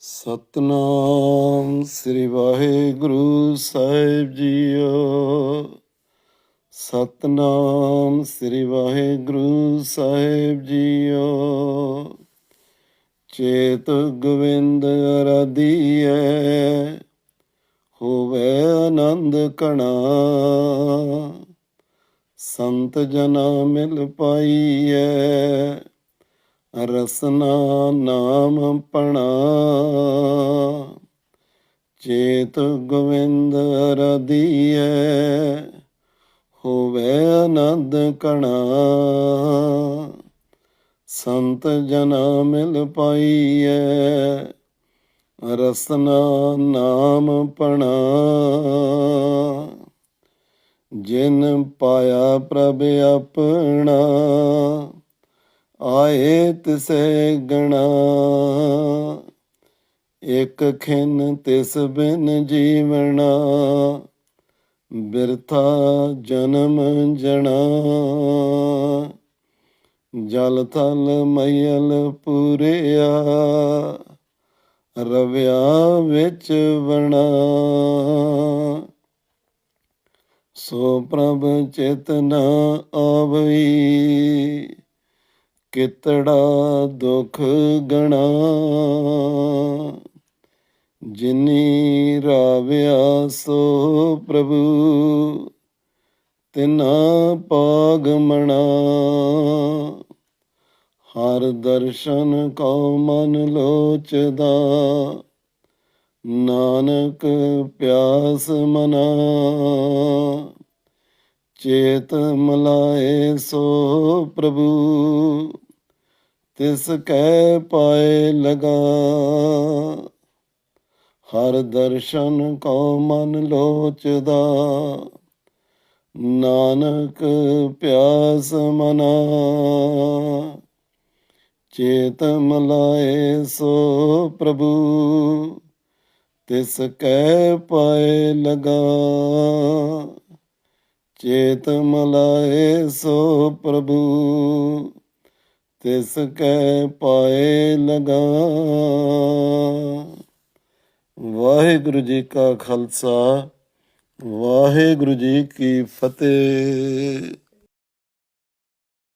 ਸਤਨਾਮ ਸ੍ਰੀ ਵਾਹਿਗੁਰੂ ਸਾਹਿਬ ਜੀਓ। ਸਤਨਾਮ ਸ੍ਰੀ ਵਾਹਿਗੁਰੂ ਸਾਹਿਬ ਜੀਓ। ਚੇਤ ਗੋਵਿੰਦ ਅਰਾਧੀਐ, ਹੋਵੇ ਆਨੰਦ ਕਣਾ ਸੰਤ ਜਨਾ ਮਿਲ ਪਾਈਐ ਰਸਨਾ ਨਾਮ ਪਣਾ। ਚੇਤ ਗੋਵਿੰਦ ਰਦੀਐ, ਹੋਵੇ ਆਨੰਦ ਕਣਾ। ਸੰਤ ਜਨਾ ਮਿਲ ਪਾਈਐ, ਰਸਨਾ ਨਾਮ ਪਣਾ। ਜਿਨ ਪਾਇਆ ਪ੍ਰਭ ਆਪਣਾ ਆਏ ਤਿਸੈ ਗਣਾ। ਇਕ ਖਿਨ ਤਿਸ ਬਿਨ ਜੀਵਣਾ। ਬਿਰਥਾ ਜਨਮ ਜਣਾ। ਜਲ ਥਲ ਮਯਲ ਪੂਰਿਆ। ਰਵਿਆ ਵਿੱਚ ਵਣਾ। ਸੋ ਪ੍ਰਭ ਚੇਤਨਾ ਆਵਈ। ਕਿਤੜਾ ਦੁਖ ਗਣਾ। ਜਿਨੀ ਰਾਵਿਆ ਸੋ ਪ੍ਰਭੂ, ਤਿਨਾ ਪਾਗ ਮਣਾ। ਹਰ ਦਰਸ਼ਨ ਕਉ ਮਨ ਲੋਚਦਾ, ਨਾਨਕ ਪਿਆਸ ਮਨਾ। ਚੇਤ ਮਲਾਏ ਸੋ ਪ੍ਰਭੂ, ਤਿਸ ਕੈ ਪਾਏ ਲਗਾ ਹਰ ਦਰਸ਼ਨ ਕਉ ਮਨ ਲੋਚਦਾ, ਨਾਨਕ ਪਿਆਸ ਮਨਾ। ਚੇਤ ਮਲਾਏ ਸੋ ਪ੍ਰਭੂ, ਤਿਸ ਕੈ ਪਾਏ ਲਗਾ ਚੇਤ ਮਲਾਏ ਸੋ ਪ੍ਰਭੂ, ਤਿਸ ਕੈ ਪਾਏ ਲਗਾ। ਵਾਹਿਗੁਰੂ ਜੀ ਕਾ ਖਾਲਸਾ, ਵਾਹਿਗੁਰੂ ਜੀ ਕੀ ਫਤਿਹ।